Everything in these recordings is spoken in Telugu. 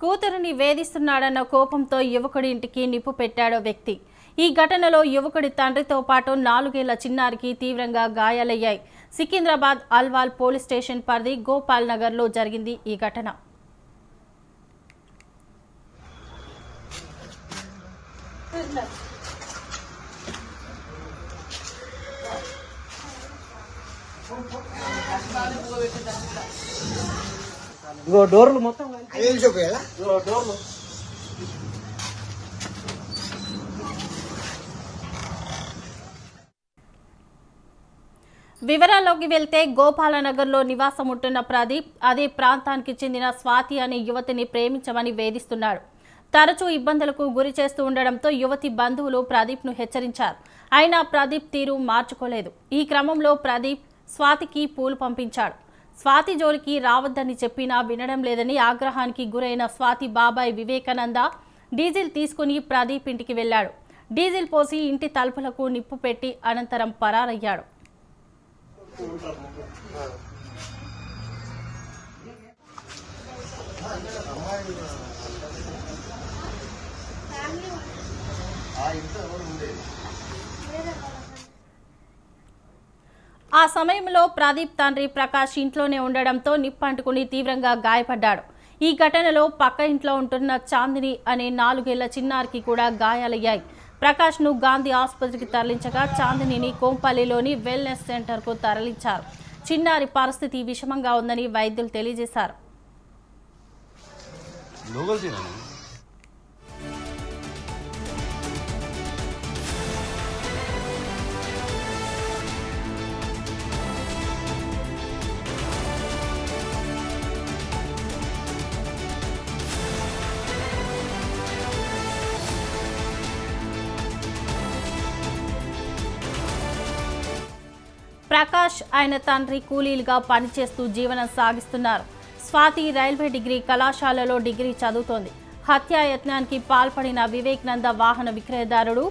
కూతురిని వేధిస్తున్నాడన్న కోపంతో యువకుడి ఇంటికి నిప్పు పెట్టాడో వ్యక్తి. ఈ ఘటనలో యువకుడి తండ్రితో పాటు నాలుగేళ్ళ చిన్నారికి తీవ్రంగా గాయాలయ్యాయి. సికింద్రాబాద్ అల్వాల్ పోలీస్ స్టేషన్ పరిధి గోపాల్ నగర్లో జరిగింది ఈ ఘటన. ఇగో డోర్లు మొత్తం ఇగో డోర్లు. వివరాల్లోకి వెళ్తే గోపాలనగర్లో నివాసం ఉంటున్న ప్రదీప్ అదే ప్రాంతానికి చెందిన స్వాతి అనే యువతిని ప్రేమించమని వేధిస్తున్నాడు. తరచూ ఇబ్బందులకు గురి చేస్తూ ఉండడంతో యువతి బంధువులు ప్రదీప్ను హెచ్చరించారు. అయినా ప్రదీప్ తీరు మార్చుకోలేదు. ఈ క్రమంలో ప్రదీప్ స్వాతికి పూలు పంపించాడు. స్వాతి జోలికి రావద్దని చెప్పినా వినడం లేదని ఆగ్రహానికి గురైన స్వాతి బాబాయ్ వివేకానంద డీజిల్ తీసుకుని ప్రదీప్ ఇంటికి వెళ్ళాడు. డీజిల్ పోసి ఇంటి తలుపులకు నిప్పు పెట్టి అనంతరం పరారయ్యాడు. ఆ ఆ సమయంలో ప్రదీప్ తండ్రి ప్రకాష్ ఇంట్లోనే ఉండడంతో నిప్పంటుకుని తీవ్రంగా గాయపడ్డాడు. ఈ ఘటనలో పక్క ఇంట్లో ఉంటున్న చాందిని అనే నాలుగేళ్ళ చిన్నారికి కూడా గాయాలయ్యాయి. ప్రకాష్ను గాంధీ ఆసుపత్రికి తరలించగా చాందినిని కోంపల్లిలోని వెల్నెస్ సెంటర్కు తరలించారు. చిన్నారి పరిస్థితి విషమంగా ఉందని వైద్యులు తెలియజేశారు. ప్రకాష్ ఆయన తండ్రి కూలీలుగా పనిచేస్తూ జీవనం సాగిస్తున్నారు. స్వాతి రైల్వే డిగ్రీ కళాశాలలో డిగ్రీ చదువుతోంది. హత్యాయత్నానికి పాల్పడిన వివేకానంద వాహన విక్రయదారుడు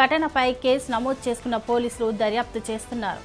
ఘటనపై కేసు నమోదు చేసుకున్న పోలీసులు దర్యాప్తు చేస్తున్నారు.